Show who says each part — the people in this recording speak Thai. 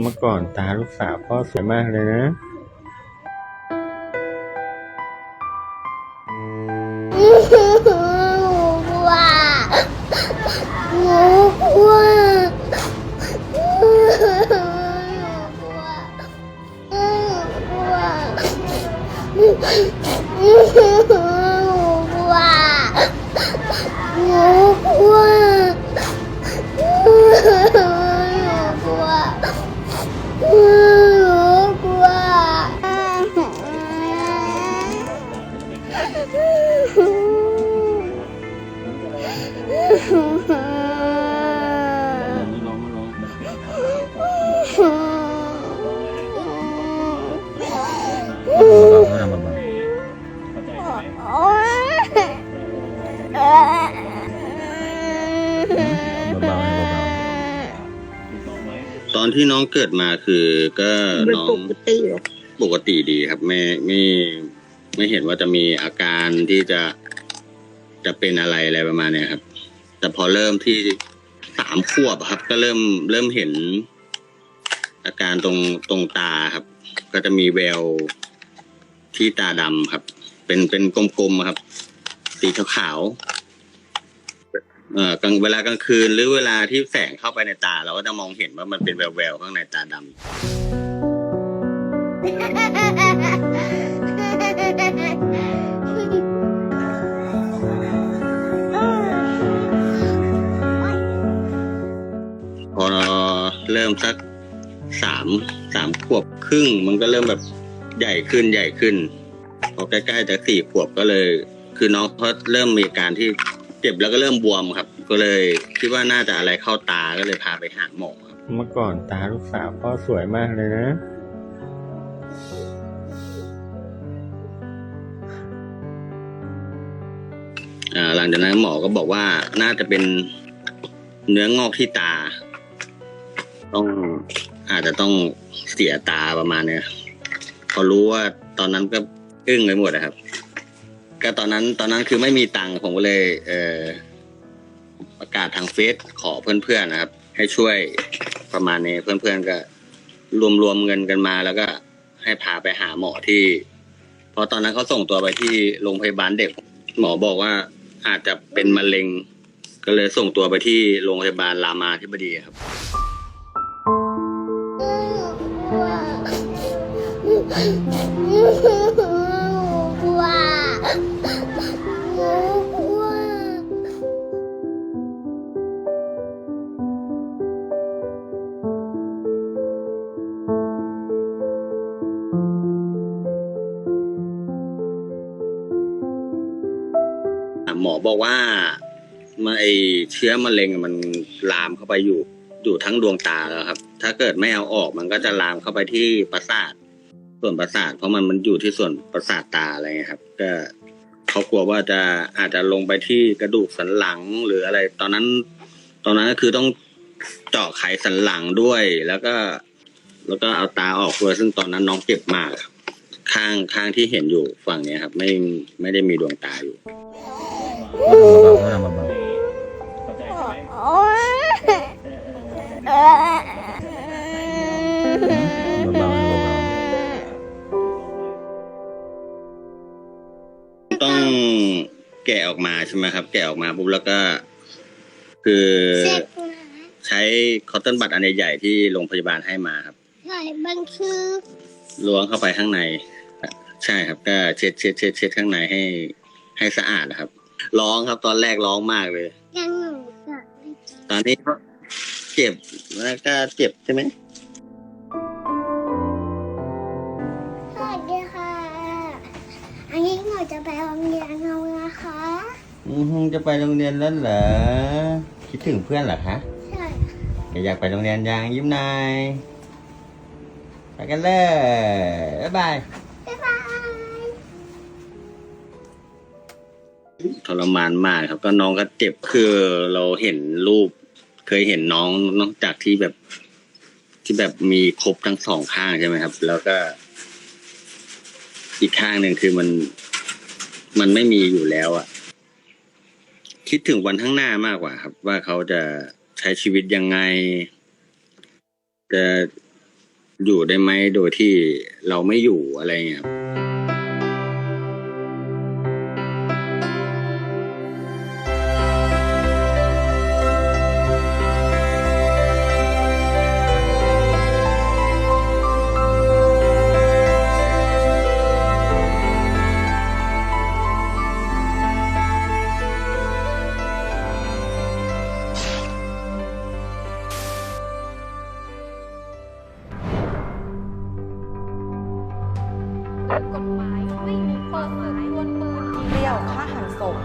Speaker 1: เมื่อก่อนตาลูกสาวพ่อสวยมากเลยนะ
Speaker 2: ตอนที่น้องเกิดมาคือก็
Speaker 3: น้
Speaker 2: อง
Speaker 3: ปกติหรอ
Speaker 2: ปกติดีครับ ไม่ไม่ไม่เห็นว่าจะมีอาการที่จะจะเป็นอะไรอะไรประมาณเนี้ยครับ แต่พอเริ่มที่สามขวบอะครับ ก็เริ่มเริ่มเห็น อาการตรงตรงตาครับ ก็จะมีแววที่ตาดำครับ เป็นเป็นกลมๆครับ สีขาวๆเอ่อกลางเวลากลางคืน หรือเวลาที่แสงเข้าไปในตา เราก็จะมองเห็นว่ามันเป็นแววๆข้างในตาดำพอเริ่มสักามสามขวบครึ่ง มันก็เริ่มแบบใหญ่ขึ้นใหญ่ขึ้นพอใกล้ๆจะสี่ขวบก็เลย คือน้องเขาเริ่มมีอาการที่เจ็บแล้วก็เริ่มบวมครับ ก็เลยคิดว่าน่าจะอะไรเข้าตาก็เลยพาไปหาหมอครับ
Speaker 1: เมื่อก่อนตาลูกสาวพ่อสวยมากเลยนะ
Speaker 2: อ่าหลังจากนั้นหมอก็บอกว่าน่าจะเป็นเนื้องอกที่ตา ต้อง อาจจะต้องเสียตาประมาณเนี้ยพอรู้ว่าตอนนั้นก็อึ้งไปหมดนะครับ ก็ตอนนั้นตอนนั้นคือไม่มีตังค์ผมก็เลย เออประกาศทางเฟซขอเพื่อนๆนะครับ ให้ช่วยประมาณนี้เพื่อนๆก็รวมรวมเงินกันมา แล้วก็ให้พาไปหาหมอที่เพราะตอนนั้นเขาส่งตัวไปที่โรงพยาบาลเด็ก หมอบอกว่าอาจจะเป็นมะเร็ง ก็เลยส่งตัวไปที่โรงพยาบาลรามาธิบดีครับ หมอบอกว่ามาไอเชื้อมะเร็งมันลามเข้าไปอยู่อยู่ทั้งดวงตาแล้วครับ ถ้าเกิดไม่เอาออกมันก็จะลามเข้าไปที่ประสาท ส่วนประสาทเพราะมันมันอยู่ที่ส่วนประสาทตาอะไรเงี้ยครับ ก็เขากลัวว่าจะอาจจะลงไปที่กระดูกสันหลังหรืออะไร ตอนนั้น ตอนนั้นก็คือต้องเจาะไขสันหลังด้วย แล้วก็ แล้วก็เอาตาออกด้วยซึ่งตอนนั้นน้องเจ็บมากครับข้างข้างที่เห็นอยู่ฝั่งเนี้ยครับ ไม่ไม่ได้มีดวงตาอยู่ต้อง แกะออกมาใช่ไหมครับ แกะออกมาปุ๊บแล้วก็ คือ
Speaker 4: เจ็บนะ
Speaker 2: ใช้คอตเทนบัตอันใหญ่ๆที่โรงพยาบาลให้มาครับ
Speaker 4: ใช่มันคือ
Speaker 2: ล้วงเข้าไปข้างใน ใช่ครับ ก็เช็ดเช็ดเช็ดเช็ดข้างในให้ ให้สะอาดนะครับ ร้องครับตอนแรกร้องมากเลย
Speaker 4: ยังหนูจะไม่
Speaker 2: ตอนนี้ก็เจ็บแล้วก็เจ็บใช่ไหม
Speaker 4: สวัสดีค่ะ อันนี้หนูจะไปโรงเรียนเรา นะคะ
Speaker 1: อือฮึจะไปโรงเรียนแล้วเหรอ คิดถึงเพื่อนเหรอคะ
Speaker 4: ใช่
Speaker 1: อยากไปโรงเรียนยังยิ้มหนายไปกันเลย บ๊ายบาย
Speaker 4: บ๊ายบาย
Speaker 2: ทรมานมากครับก็น้องก็เจ็บคือเราเห็นรูป เคยเห็นน้องนอกจากที่แบบ ที่แบบมีครบทั้งสองข้างใช่ไหมครับ แล้วก็ อีกข้างหนึ่งคือมัน มันไม่มีอยู่แล้วอะคิดถึงวันข้างหน้ามากกว่า ครับ ว่าเขาจะใช้ชีวิตยังไง จะอยู่ได้ไหมโดยที่เราไม่อยู่อะไรเงี้ย
Speaker 5: เปรี้ยวฆ่าหันศพ